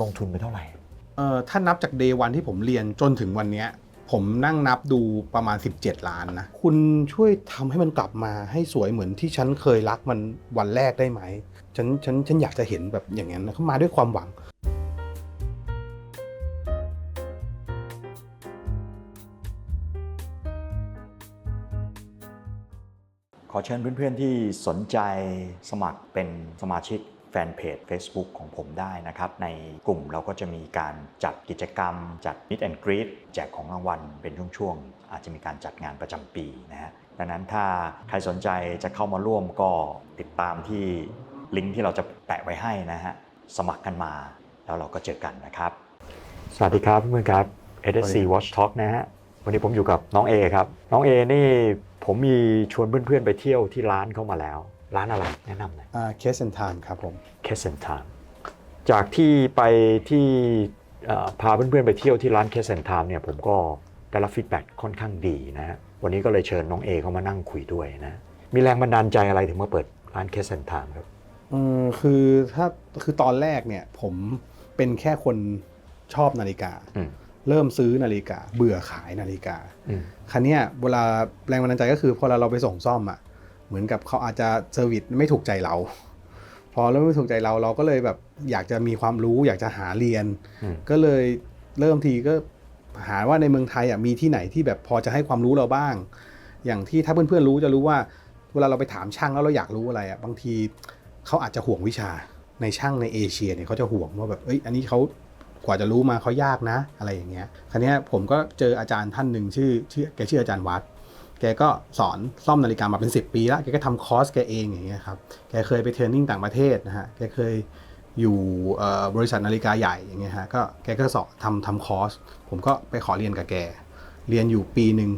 ลงทุนไปเท่าไหร่ เอ่อถ้านับจากเดวันที่ผมเรียนจนถึงวันเนี้ย ผมนั่งนับดูประมาณ 17 ล้านนะ คุณช่วยทำให้มันกลับมาให้สวยเหมือนที่ฉันเคยรักมันวันแรกได้ไหม ฉันฉันฉันอยากจะเห็นแบบอย่างนั้นนะเขามาด้วยความหวัง ขอเชิญเพื่อนๆที่สนใจสมัครเป็นสมาชิก แฟนเพจ Facebook ของผมได้นะครับ ในกลุ่มเราก็จะมีการจัดกิจกรรม จัด Meet and Greet แจกของรางวัลเป็นช่วงๆ อาจจะมีการจัดงานประจำปีนะฮะดังนั้นถ้าใครสนใจจะเข้ามาร่วมก็ติดตามที่ลิงก์ที่เราจะแปะไว้ให้นะฮะสมัครกันมาแล้วเราก็เจอกันนะครับ สวัสดีครับเพื่อนๆครับ SSC Watch Talk นะฮะวันนี้ผมอยู่กับน้องเอครับ น้องเอนี่ผมมีชวนเพื่อนๆไปเที่ยวที่ร้านเข้ามาแล้ว ร้านอะไรแนะนำหน่อยอ่าเคสเซนทานครับผมเคสเซนทามจากที่ไปที่เอ่อพาเพื่อนๆไปเที่ยวที่ร้านเคสเซนทามเนี่ยผมก็ได้รับฟีดแบ็กค่อนข้างดีนะฮะวันนี้ก็เลยเชิญน้องเอเข้ามานั่งคุยด้วยนะ มีแรงบันดาลใจอะไรถึงมาเปิดร้านเคสเซนทามครับอืมคือถ้าคือตอนแรกเนี่ยผมเป็นแค่คนชอบนาฬิกาอืมเริ่มซื้อนาฬิกา เบื่อขายนาฬิกาอืมคันเนี้ยเวลาแรงบันดาลใจก็คือพอเราเราไปส่งซ่อมอะ เหมือนกับเขาอาจจะเซอร์วิสไม่ถูกใจเรา พอเริ่มไม่ถูกใจเราเราก็เลยแบบอยากจะมีความรู้ อยากจะหาเรียนอืมก็เลยเริ่มทีก็หาว่าในเมืองไทยอะมีที่ไหนที่แบบพอจะให้ความรู้เราบ้าง อย่างที่ถ้าเพื่อนๆรู้จะรู้ว่าเวลาเราไปถามช่างแล้วเราอยากรู้อะไรอะบางทีเขาอาจจะห่วงวิชาในช่างในเอเชียเนี่ยเขาจะห่วงว่าแบบเอ้ยอันนี้เขากว่าจะรู้มาเขายากนะ อะไรอย่างเงี้ยครั้นี้ยผมก็เจออาจารย์ท่านหนึ่งชื่อชื่อแกชื่ออาจารย์วัด แกก็สอนซ่อมนาฬิกามาเป็น 10 ปีแล้วแกก็ทำคอร์สแกเองอย่างเงี้ยครับแกเคยไปเทรนนิ่งต่างประเทศนะฮะแกเคยอยู่บริษัทนาฬิกาใหญ่อย่างเงี้ยฮะก็แกก็สอนทำทำคอร์ส ผมก็ไปขอเรียนกับแก เรียนอยู่ปีหนึ่ง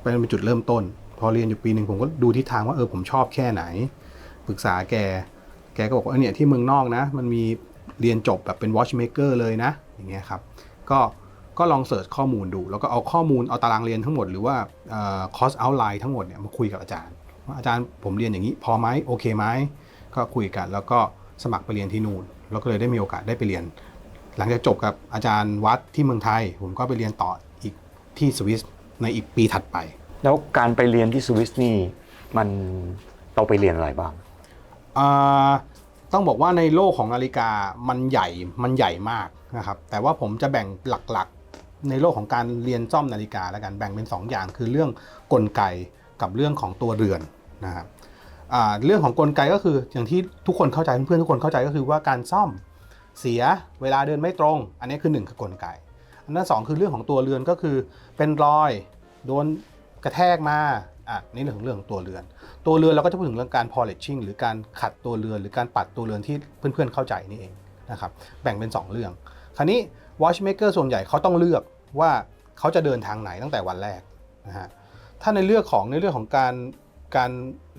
เป็นจุดเริ่มต้น พอเรียนอยู่ปีหนึ่งผมก็ดูทิศทางว่าเออผมชอบแค่ไหน ปรึกษาแก แกก็บอกว่าเนี่ยที่เมืองนอกนะ มันมีเรียนจบแบบเป็น watchmaker เลยนะ อย่างเงี้ยครับ ก็ ก็ลองเสิร์ชข้อมูลดู แล้วก็เอาข้อมูลเอาตารางเรียนทั้งหมดหรือว่าคอร์สเอาไลน์ทั้งหมดเนี่ยมาคุยกับอาจารย์ว่าอาจารย์ผมเรียนอย่างนี้พอไหมโอเคไหมก็คุยกันแล้วก็สมัครไปเรียนที่นู่นแล้วก็เลยได้มีโอกาสได้ไปเรียน หลังจากจบกับอาจารย์วัดที่เมืองไทย ผมก็ไปเรียนต่ออีกที่สวิสในอีกปีถัดไป แล้วการไปเรียนที่สวิสนี่มันเราไปเรียนอะไรบ้างอ่าต้องบอกว่าในโลกของนาฬิกามันใหญ่มันใหญ่มากนะครับแต่ว่าผมจะแบ่งหลักๆ ในโลกของการเรียนซ่อมนาฬิกาแล้วกันแบ่งเป็น 2 อย่าง คือเรื่องกลไกกับเรื่องของตัวเรือนนะครับเรื่องของกลไกก็คืออย่างที่ทุกคนเข้าใจเพื่อนๆทุกคนเข้าใจก็คือว่าการซ่อมเสียเวลาเดินไม่ตรง อันนี้คือหนึ่งคือกลไก อันนั้นสองคือเรื่องของตัวเรือนก็คือเป็นรอยโดนกระแทกมาอะนี่เรื่องของเรื่องของตัวเรือน ตัวเรือนเราก็จะพูดถึงเรื่องการ polishing หรือการขัดตัวเรือน หรือการปัดตัวเรือนที่เพื่อนๆเข้าใจนี่เองนะครับแบ่งเป็น 2 เรื่อง คราวนี้ watchmaker ส่วนใหญ่เขาต้องเลือกว่าเขาจะเดินทางไหนตั้งแต่วันแรกนะฮะถ้าในเรื่องของในเรื่องของการการ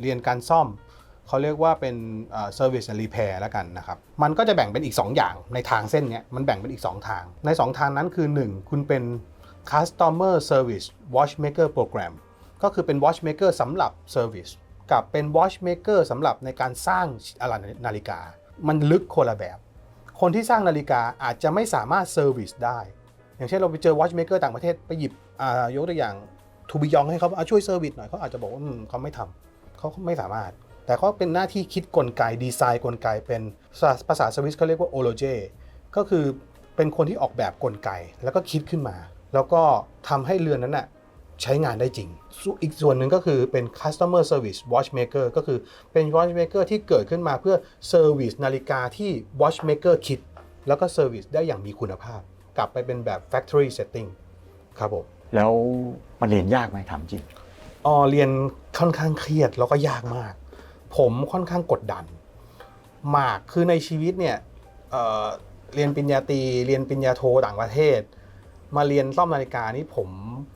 เรียนการซ่อม เขาเรียกว่าเป็นเอ่อ service and repair แล้วกันนะครับ มันก็จะแบ่งเป็นอีก 2 อย่างในทางเส้นเนี้ยมันแบ่งเป็นอีก 2 ทาง ใน 2 ทางนั้นคือ 1 คุณเป็น customer service watchmaker program ก็คือเป็น watchmaker สำหรับ service กับเป็น watchmaker สำหรับในการสร้างอะไรนาฬิกา มันลึกคนละแบบ คนที่สร้างนาฬิกาอาจจะไม่สามารถ service ได้ อย่างเช่นเราไปเจอ watchmaker ต่างประเทศไปหยิบอายกตัวอย่างทูบิยองให้เขาเอะช่วย service หน่อยเขาอาจจะบอกว่าเขาไม่ทำเขาไม่สามารถ แต่เขาเป็นหน้าที่คิดกลไกดีไซน์กลไกเป็นภาษาภาษาสวิสเขาเรียกว่าโอโลเจก็คือเป็นคนที่ออกแบบกลไกแล้วก็คิดขึ้นมา แล้วก็ทำให้เรือนนั้นน่ะ ใช้งานได้จริงส่วนอีกส่วนหนึ่งก็คือเป็น customer service watchmaker ก็คือเป็น watchmaker ที่เกิดขึ้นมาเพื่อ service นาฬิกาที่ watchmaker คิด แล้วก็ service ได้อย่างมีคุณภาพ กลับไปเป็นแบบ factory setting ครับผมแล้วมันเรียนยากไหมถามจริงอ๋อเรียนค่อนข้างเครียดแล้วก็ยากมาก ผมค่อนข้างกดดัน มากคือในชีวิตเนี่ยเอ่อเรียนปริญญาตรีเรียนปริญญาโทต่างประเทศ มาเรียนซ่อมนาฬิกานี่ผม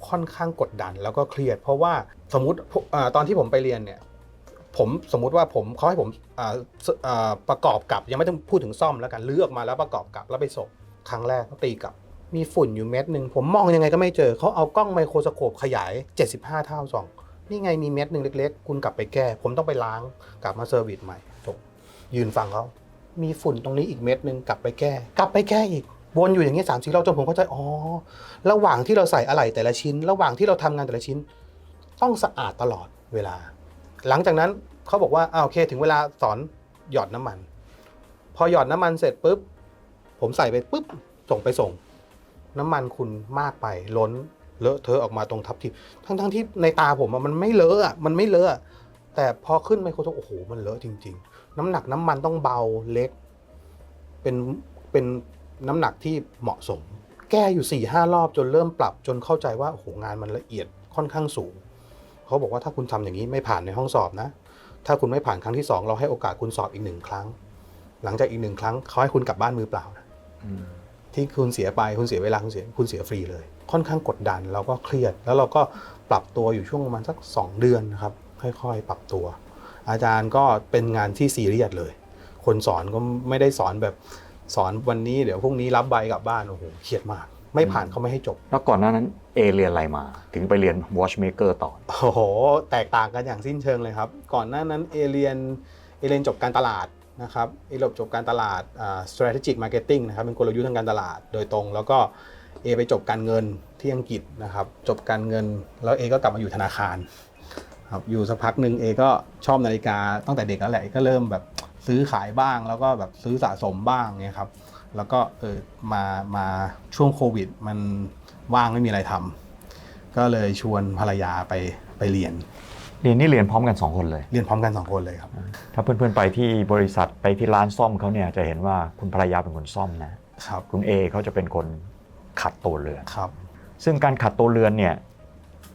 ค่อนข้างกดดันแล้วก็เครียด เพราะว่าสมมติอตอนที่ผมไปเรียนเนี่ยผมสมมุติว่าผมเขาให้ผมประกอบกับยังไม่ต้องพูดถึงซ่อมแล้วกันเลือกมาแล้วประกอบกับแล้วไปส่งครั้งแรกตีกลับมีฝุ่นอยู่เม็ดหนึ่งผมมองยังไงก็ไม่เจอเขาเอากล้องไมโครสโคปขยาย 75 เท่าสองนี่ไงมีเม็ดหนึ่งเล็ก ๆ คุณกลับไปแก้ ผมต้องไปล้างกลับมาเซอร์วิสใหม่จบยืนฟังเขามีฝุ่นตรงนี้อีกเม็ดหนึ่งกลับไปแก้ กลับไปแก้อีก วนอยู่อย่างนี้สามสี่รอบจนผมเข้าใจอ๋อระหว่างที่เราใส่อะไหล่แต่ละชิ้น ระหว่างที่เราทำงานแต่ละชิ้น ต้องสะอาดตลอดเวลา หลังจากนั้นเขาบอกว่าอ่าโอเค ถึงเวลาสอนหยอดน้ำมัน พอหยอดน้ำมันเสร็จปุ๊บผมใส่ไปปุ๊บส่งไปส่ง น้ำมันคุณมากไปล้นเลอะเทอะออกมาตรงทับทิมทั้งทั้งๆที่ในตาผมมันไม่เลอะอะมันไม่เลอะอะแต่พอขึ้นไมโครโฟนโอ้โหมันเลอะจริง ๆ น้ำหนักน้ำมันต้องเบาเล็ก เป็นเป็น น้ำหนักที่เหมาะสม แก้อยู่4ี่ห้ารอบจนเริ่มปรับจนเข้าใจว่าโอ้โหงานมันละเอียดค่อนข้างสูง เขาบอกว่าถ้าคุณทำอย่างนี้ไม่ผ่านในห้องสอบนะ ถ้าคุณไม่ผ่านครั้งที่สองเราให้โอกาสคุณสอบอีกหนึ่งครั้ง หลังจากอีกหนึ่งครั้งเขาให้คุณกลับบ้านมือเปล่านะที่คุณเสียไปคุณเสียเวลาคุณเสียคุณเสียฟรีเลย ค่อนข้างกดดันแล้วก็เครียด แล้วเราก็ปรับตัวอยู่ช่วงประมาณสัก 2 เดือนนะครับค่อยๆ ปรับตัว อาจารย์ก็เป็นงานที่ซีเรียสเลย คนสอนก็ไม่ได้สอนแบบ สอนวันนี้เดี๋ยวพรุ่งนี้รับใบกลับบ้านโอ้โหเครียดมาก ไม่ผ่านเขาไม่ให้จบ แล้วก่อนหน้านั้นเอเรียนอะไรมา ถึงไปเรียน watchmaker ต่อโอ้โห แตกต่างกันอย่างสิ้นเชิงเลยครับ ก่อนหน้านั้นเอเรียนเอเรียนจบการตลาดนะครับเอเรียนจบการตลาดอ่า strategic marketing นะครับเป็นกลยุทธ์ทางการตลาดโดยตรง แล้วก็เอไปจบการเงินที่อังกฤษนะครับจบการเงินแล้วเอก็กลับมาอยู่ธนาคารครับอยู่สักพักหนึ่งเอก็ชอบนาฬิกาตั้งแต่เด็กแล้วแหละเอก็เริ่มแบบ ซื้อขายบ้างแล้วก็แบบซื้อสะสมบ้างเนี่ยครับ แล้วก็เออมามาช่วงโควิด มันว่างไม่มีอะไรทำก็เลยชวนภรรยาไปไปเรียน เรียนนี่เรียนพร้อมกัน 2 คนเลย เรียนพร้อมกันสองคนเลยครับ ถ้าเพื่อนๆไปที่บริษัทไปที่ร้านซ่อมเขาเนี่ยจะเห็นว่าคุณภรรยาเป็นคนซ่อมนะครับคุณเอเขาจะเป็นคนขัดตัวเรือนครับ ซึ่งการขัดตัวเรือนเนี่ย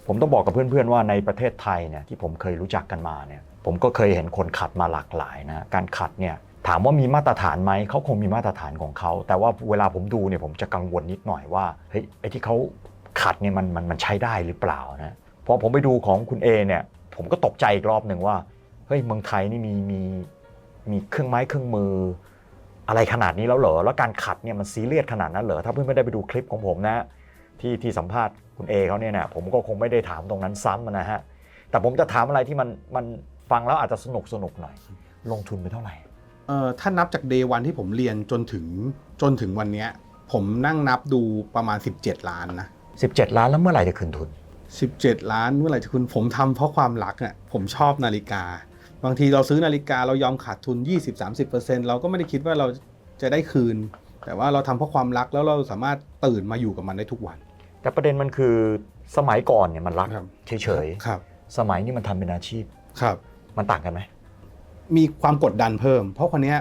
ผมต้องบอกกับเพื่อนๆว่าในประเทศไทยเนี่ยที่ผมเคยรู้จักกันมาเนี่ย ผมก็เคยเห็นคนขัดมาหลากหลายนะการขัดเนี่ยถามว่ามีมาตรฐานไหมเขาคงมีมาตรฐานของเขาแต่ว่าเวลาผมดูเนี่ยผมจะกังวลนิดหน่อยว่าเฮ้ยไอ้ที่เขาขัดเนี่ยมันมันมันใช้ได้หรือเปล่านะพอผมไปดูของคุณเอเนี่ยผมก็ตกใจอีกรอบหนึ่งว่าเฮ้ยเมืองไทยนี่มีมีมีเครื่องไม้เครื่องมือ อะไรขนาดนี้แล้วเหรอแล้วการขัดเนี่ยมันซีเรียสขนาดนั้นเหรอถ้าเพื่อนไม่ได้ไปดูคลิปของผมนะที่ที่สัมภาษณ์คุณเอเขาเนี่ยนะผมก็คงไม่ได้ถามตรงนั้นซ้ำนะฮะแต่ผมจะถามอะไรที่มันมัน ฟังแล้วอาจจะสนุกสนุกหน่อย ลงทุนไปเท่าไหร่เอ่อถ้านับจากเดย์วันที่ผมเรียนจนถึงจนถึงวันเนี้ย ผมนั่งนับดูประมาณ 17 ล้านนะ 17 ล้านแล้วเมื่อไหร่จะคืนทุน 17 ล้านเมื่อไหร่จะคุณผมทำเพราะความรักอะผมชอบนาฬิกา บางทีเราซื้อนาฬิกาเรายอมขาดทุน 20-30%เราก็ไม่ได้คิดว่าเราจะได้คืน แต่ว่าเราทำเพราะความรักแล้วเราสามารถตื่นมาอยู่กับมันได้ทุกวัน แต่ประเด็นมันคือสมัยก่อนเนี่ยมันรักครับ เฉยครับ ๆ สมัยนี้มันทำเป็นอาชีพ ครับ มันต่างกันไหมมีความกดดันเพิ่ม เพราะคนเนี้ย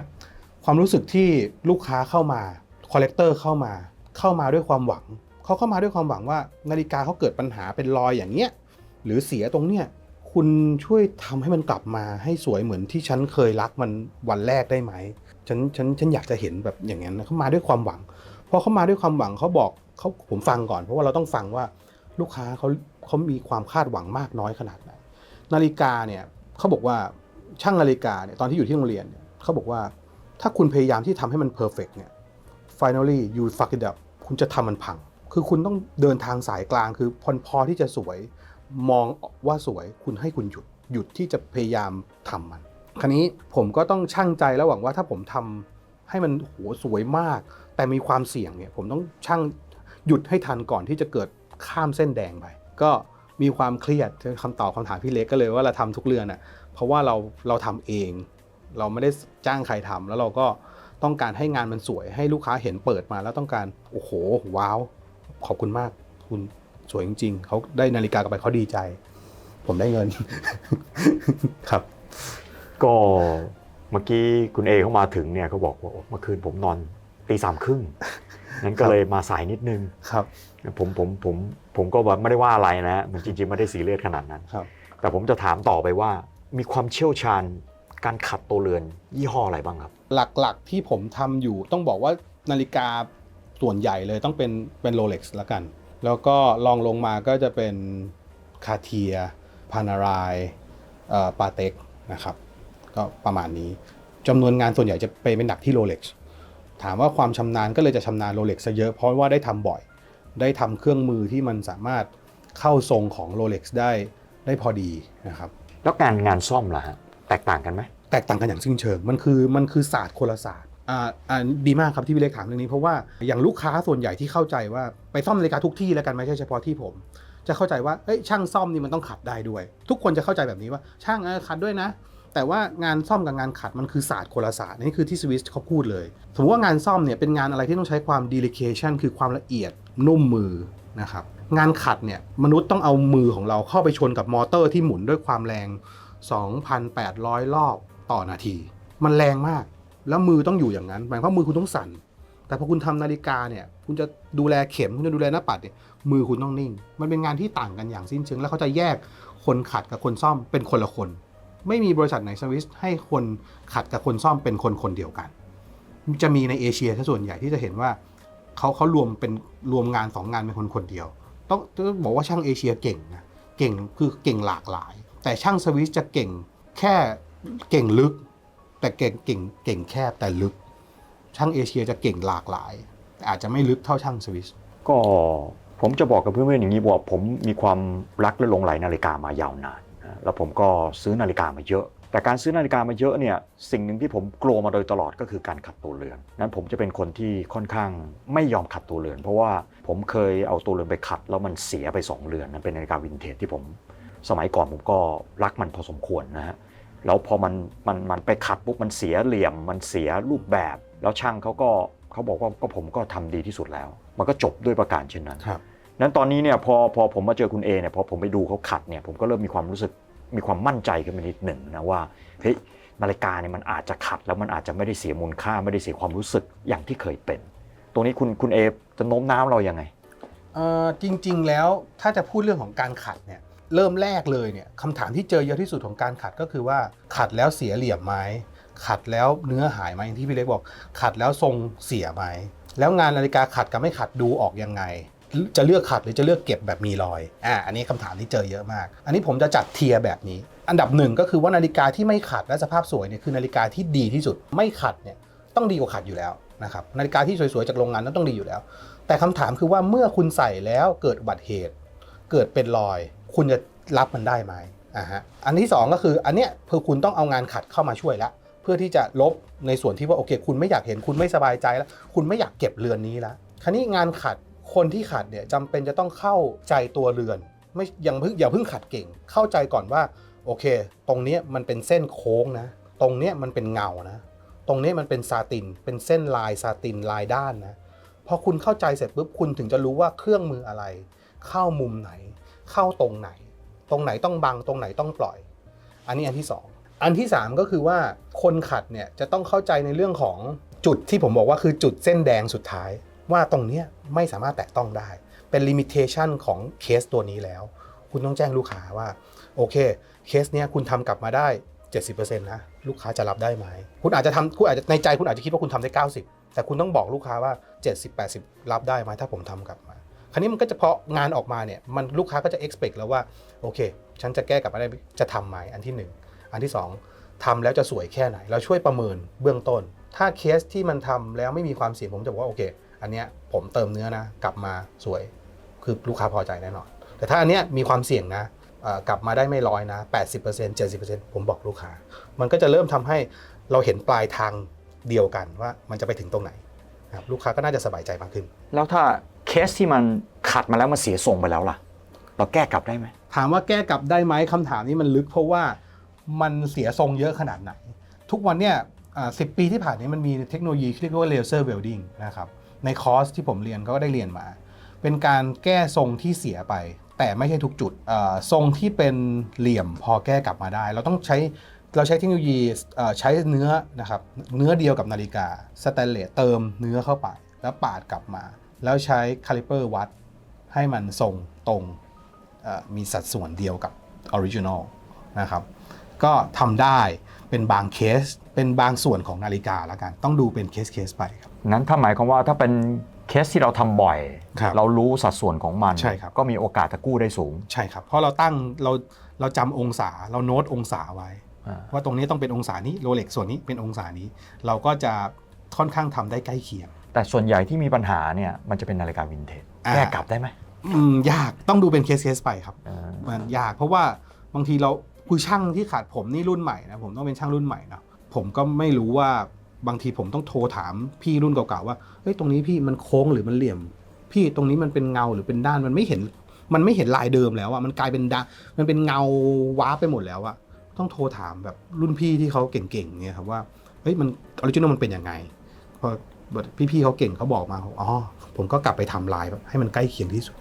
ความรู้สึกที่ลูกค้าเข้ามาคอลเลกเตอร์เข้ามา เข้ามาด้วยความหวัง เขาเข้ามาด้วยความหวังว่า นาฬิกาเขาเกิดปัญหาเป็นรอยอย่างเงี้ยหรือเสียตรงเนี้ยคุณช่วยทำให้มันกลับมาให้สวยเหมือนที่ฉันเคยรักมันวันแรกได้ไหมฉันฉันฉันอยากจะเห็นแบบอย่างนั้นเขามาด้วยความหวังพอเขามาด้วยความหวังเขาบอกเขาผมฟังก่อน เพราะว่าเราต้องฟังว่าลูกค้าเขาเขามีความคาดหวังมากน้อยขนาดไหนนาฬิกาเนี่ย เขาบอกว่าช่างนาฬิกาเนี่ยตอนที่อยู่ที่โรงเรียนเนี่ยเขาบอกว่าถ้าคุณพยายามที่ทำให้มันเพอร์เฟกเนี่ย finally you fuck it up คุณจะทำมันพัง คือคุณต้องเดินทางสายกลางคือพอพอที่จะสวย มองว่าสวยคุณให้คุณหยุดหยุดที่จะพยายามทำมัน คราวนี้ผมก็ต้องช่างใจแล้วหวังว่าถ้าผมทำให้มันโหสวยมาก แต่มีความเสี่ยงเนี่ยผมต้องช่างหยุดให้ทันก่อนที่จะเกิดข้ามเส้นแดงไป ก็ มีความเครียดคำตอบคำถามพี่เล็กก็เลยว่าเราทำทุกเรือนอะเพราะว่าเราเราทำเอง เราไม่ได้จ้างใครทำแล้วเราก็ต้องการให้งานมันสวยให้ลูกค้าเห็นเปิดมาแล้วต้องการโอ้โหว้าว ขอบคุณมากคุณสวยจริง ๆเขาได้นาฬิกากลับไปเขาดีใจ ผมได้เงินครับ ก็เมื่อกี้คุณเอเขามาถึงเนี่ยเขาบอกว่าโอ้เมื่อคืนผมนอนตีสามครึ่งนั้นก็เลยมาสายนิดนึงครับ ผมผมผม ผมก็แบบไม่ได้ว่าอะไรนะมันจริงๆไม่ได้สีเลือดขนาดนั้น ครับ แต่ผมจะถามต่อไปว่า มีความเชี่ยวชาญการขัดตัวเรือนยี่ห้ออะไรบ้างครับ หลักๆที่ผมทำอยู่ต้องบอกว่านาฬิกาส่วนใหญ่เลยต้องเป็นเป็นโรเล็กซ์ละกัน แล้วก็ลองลงมาก็จะเป็นคาเทียพานารายปาเต็กนะครับ ก็ประมาณนี้จำนวนงานส่วนใหญ่จะไปเป็นหนักที่โรเล็กซ์ถามว่าความชำนาญก็เลยจะชำนาญโรเล็กซ์ซะเยอะเพราะว่าได้ทำบ่อย ได้ทำเครื่องมือที่มันสามารถเข้าทรงของโรเล็กซ์ได้ได้พอดีนะครับ แล้วการงานซ่อมล่ะฮะแตกต่างกันไหมแตกต่างกันอย่างสิ้นเชิง มันคือมันคือศาสตร์คนละศาสตร์อ่าอ่าดีมากครับที่พี่เล็กถามเรื่องนี้เพราะว่าอย่างลูกค้าส่วนใหญ่ที่เข้าใจว่าไปซ่อมนาฬิกาทุกที่แล้วกันไม่ใช่เฉพาะที่ผม จะเข้าใจว่าเอ้ยช่างซ่อมนี่มันต้องขัดได้ด้วย ทุกคนจะเข้าใจแบบนี้ว่าช่างเออขัดด้วยนะ แต่ว่างานซ่อมกับงานขัดมันคือศาสตร์คนละศาสตร์นี่คือที่สวิสเขาพูดเลย สมมติว่างานซ่อมเนี่ยเป็นงานอะไรที่ต้องใช้ความ delication คือความละเอียด นุ่มมือนะครับงานขัดเนี่ยมนุษย์ต้องเอามือของเราเข้าไปชนกับมอเตอร์ที่หมุนด้วยความแรง 2,800 รอบต่อนาที มันแรงมาก แล้วมือต้องอยู่อย่างนั้นหมายความว่ามือคุณต้องสั่น แต่พอคุณทำนาฬิกาเนี่ยคุณจะดูแลเข็มคุณจะดูแลหน้าปัดเนี่ยมือคุณต้องนิ่ง มันเป็นงานที่ต่างกันอย่างสิ้นเชิง แล้วเขาจะแยกคนขัดกับคนซ่อมเป็นคนละคน ไม่มีบริษัทไหนสวิสให้คนขัดกับคนซ่อมเป็นคนคนเดียวกัน จะมีในเอเชียซะส่วนใหญ่ที่จะเห็นว่า เขาเขารวมเป็นรวมงานสองงานเป็นคนคนเดียว ต้องต้องบอกว่าช่างเอเชียเก่งนะเก่งคือเก่งหลากหลาย แต่ช่างสวิสจะเก่งแค่เก่งลึก แต่เก่งเก่งเก่งแคบแต่ลึก ช่างเอเชียจะเก่งหลากหลาย แต่อาจจะไม่ลึกเท่าช่างสวิสก็ผมจะบอกกับเพื่อนๆอย่างนี้ว่าผมมีความรักและหลงไหลนาฬิกามายาวนานแล้วผมก็ซื้อนาฬิกามาเยอะ แต่การซื้อนาฬิกามาเยอะเนี่ยสิ่งหนึ่งที่ผมกลัวมาโดยตลอดก็คือการขัดตัวเรือนนั้นผมจะเป็นคนที่ค่อนข้างไม่ยอมขัดตัวเรือน เพราะว่าผมเคยเอาตัวเรือนไปขัด แล้วมันเสียไปสองเรือนนั้นเป็นนาฬิกาวินเทจที่ผม สมัยก่อนผมก็รักมันพอสมควรนะฮะแล้วพอมันมันมันไปขัดปุ๊บมันเสียเหลี่ยม มันเสียรูปแบบ แล้วช่างเขาก็เขาบอกว่าก็ผมก็ทำดีที่สุดแล้ว มันก็จบด้วยประการเช่นนั้นครับนั้นตอนนี้เนี่ยพอพอผมมาเจอคุณเอเนี่ยพอผมไปดูเขาขัดเนี่ยผมก็เริ่มมีความรู้สึก มีความมั่นใจขึ้นมานิดหนึ่งนะว่าเฮ้ยนาฬิกาเนี่ยมันอาจจะขัดแล้วมันอาจจะไม่ได้เสียมูลค่าไม่ได้เสียความรู้สึกอย่างที่เคยเป็น ตรงนี้คุณคุณเอจะโน้มน้าวเรายังไงเอ่อจริงๆแล้วถ้าจะพูดเรื่องของการขัดเนี่ยเริ่มแรกเลยเนี่ยคำถามที่เจอเยอะที่สุดของการขัดก็คือว่าขัดแล้วเสียเหลี่ยมไหมขัดแล้วเนื้อหายไหมอย่างที่พี่เล็กบอก ขัดแล้วทรงเสียไหมแล้วงานนาฬิกาขัดกับไม่ขัดดูออกยังไง จะเลือกขัดหรือจะเลือกเก็บแบบมีรอยอ่าอันนี้คำถามที่เจอเยอะมาก อันนี้ผมจะจัดเทียแบบนี้ อันดับหนึ่งก็คือว่านาฬิกาที่ไม่ขัดและสภาพสวยเนี่ยคือนาฬิกาที่ดีที่สุดไม่ขัดเนี่ยต้องดีกว่าขัดอยู่แล้วนะครับนาฬิกาที่สวยๆจากโรงงานนั้นต้องดีอยู่แล้ว แต่คำถามคือว่าเมื่อคุณใส่แล้วเกิดอุบัติเหตุ เกิดเป็นรอย คุณจะรับมันได้ไหมอ่าฮะอันที่สองก็คืออันเนี้ยคือคุณต้องเอางานขัดเข้ามาช่วยแล้วเพื่อที่จะลบในส่วนที่ว่าโอเค คุณไม่อยากเห็นคุณไม่สบายใจแล้ว คุณไม่อยากเก็บเรือนนี้แล้วคราวนี้งานขัด คนที่ขัดเนี่ยจำเป็นจะต้องเข้าใจตัวเรือน ไม่ยังเพิ่งอย่าเพิ่งขัดเก่ง เข้าใจก่อนว่าโอเค ตรงนี้มันเป็นเส้นโค้งนะ ตรงนี้มันเป็นเงานะ ตรงนี้มันเป็นซาติน เป็นเส้นลายซาตินลายด้านนะพอคุณเข้าใจเสร็จปุ๊บคุณถึงจะรู้ว่าเครื่องมืออะไร เข้ามุมไหน เข้าตรงไหน ตรงไหนต้องบังตรงไหนต้องปล่อย อันนี้อันที่สองอันที่สามก็คือว่าคนขัดเนี่ยจะต้องเข้าใจในเรื่องของจุดที่ผมบอกว่าคือจุดเส้นแดงสุดท้าย ว่าตรงนี้ไม่สามารถแตะต้องได้ เป็นลิมิเ t ชันของเคสตัวนี้แล้ว คุณต้องแจ้งลูกค้าว่า โอเค เคสเนี้ยคุณทำกลับมาได้ 70%นะลูกค้าจะรับได้ไหม คุณอาจจะทำคุณอาจจะในใจคุณอาจจะคิดว่าคุณทำได้ 90 แต่คุณต้องบอกลูกค้าว่า 70 80 รับได้ไหมถ้าผมทำกลับมาคราวนี้มันก็จะพองานออกมาเนี่ยมันลูกค้าก็จะ expect แล้วว่าโอเค ฉันจะแก้กลับมาได้จะทำไหมอันที่หนึ่งอันที่สองทำแล้วจะสวยแค่ไหน เราช่วยประเมินเบื้องต้น ถ้าเคสที่มันทำแล้วไม่มีความเสี่ยงผมจะบอกว่าโอเค อันเนี้ยผมเติมเนื้อนะกลับมาสวย คือลูกค้าพอใจแน่นอน แต่ถ้าอันเนี้ยมีความเสี่ยงนะเอ่อกลับมาได้ไม่ร้อยนะ 80% 70%ผมบอกลูกค้า มันก็จะเริ่มทำให้เราเห็นปลายทางเดียวกันว่ามันจะไปถึงตรงไหนนะครับลูกค้าก็น่าจะสบายใจมากขึ้น แล้วถ้าเคสที่มันขัดมาแล้วมันเสียทรงไปแล้วล่ะ เราแก้กลับได้ไหมถามว่าแก้กลับได้ไหมคำถามนี้มันลึกเพราะว่ามันเสียทรงเยอะขนาดไหน ทุกวันเนี่ยสิปีที่ผ่านนี้มันมีเทคโนโลยีที่เรียกว่าเลเซอร์เวลดิ้งนะครับ ในคอร์สที่ผมเรียนก็ได้เรียนมา เป็นการแก้ทรงที่เสียไป แต่ไม่ใช่ทุกจุดทรงที่เป็นเหลี่ยมพอแก้กลับมาได้ เราต้องใช้เราใช้เทคโนโลยีใช้เนื้อนะครับเนื้อเดียวกับนาฬิกาสแตนเลสเติมเนื้อเข้าไป แล้วปาดกลับมา แล้วใช้คาลิเปอร์วัดให้มันทรงตรงมีสัดส่วนเดียวกับออริจินอลนะครับก็ทำได้ เป็นบางเคส เป็นบางส่วนของนาฬิกาแล้วกัน ต้องดูเป็นเคสเคสไปครับ นั้นถ้าหมายความว่าถ้าเป็นเคสที่เราทำบ่อย ครับเรารู้สัดส่วนของมัน ใช่ครับ ก็มีโอกาสจะกู้ได้สูงใช่ครับ เพราะเราตั้งเราเราจำองศาเราโน้ตองศาไว้ อ่าว่าตรงนี้ต้องเป็นองศานี้โรเล็กส่วนนี้เป็นองศานี้ เราก็จะค่อนข้างทำได้ใกล้เคียง แต่ส่วนใหญ่ที่มีปัญหาเนี่ยมันจะเป็นนาฬิกาวินเทจอ่า แก้กลับได้ไหมอืมยากต้องดูเป็นเคสเคสไปครับ อ่ามันยากเพราะว่าบางทีเรา คือช่างที่ขาดผมนี่รุ่นใหม่นะผมต้องเป็นช่างรุ่นใหม่นะผมก็ไม่รู้ว่าบางทีผมต้องโทรถามพี่รุ่นเก่าๆว่าเฮ้ยตรงนี้พี่มันโค้งหรือมันเหลี่ยม พี่ตรงนี้มันเป็นเงาหรือเป็นด้านมันไม่เห็น มันไม่เห็นลายเดิมแล้วอะมันกลายเป็นดามันเป็นเงาว้าไปหมดแล้วอะต้องโทรถามแบบรุ่นพี่ที่เขาเก่งๆเนี่ยครับว่าเฮ้ยมันออริจินอลมันเป็นยังไงพอพี่ๆเขาเก่งเขาบอกมาอ๋อผมก็กลับไปทำลายให้มันใกล้เคียงที่สุด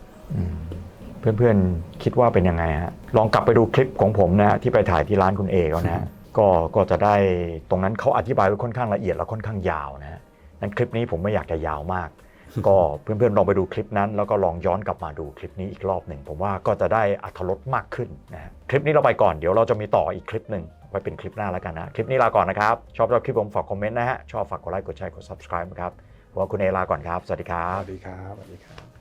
เพื่อนๆคิดว่าเป็นยังไงฮะลองกลับไปดูคลิปของผมนะฮะที่ไปถ่ายที่ร้านคุณเอเขานะฮะก็ก็จะได้ตรงนั้นเขาอธิบายไว้ค่อนข้างละเอียดและค่อนข้างยาวนะฮะนั้นคลิปนี้ผมไม่อยากจะยาวมาก ก็เพื่อนๆลองไปดูคลิปนั้น แล้วก็ลองย้อนกลับมาดูคลิปนี้อีกรอบหนึ่งผมว่าก็จะได้อัธรสมากขึ้นนะฮะคลิปนี้เราไปก่อนเดี๋ยวเราจะมีต่ออีกคลิปหนึ่งไว้เป็นคลิปหน้าแล้วกันนะคลิปนี้ลาก่อนนะครับชอบชอบคลิปผมฝากคอมเมนต์นะฮะชอบฝากกดไลค์กดแชร์กด subscribe นะครับผมว่าคุณเอลาก่อนครับสวัสดีครัสบวัสดีครับสวัสดีครับ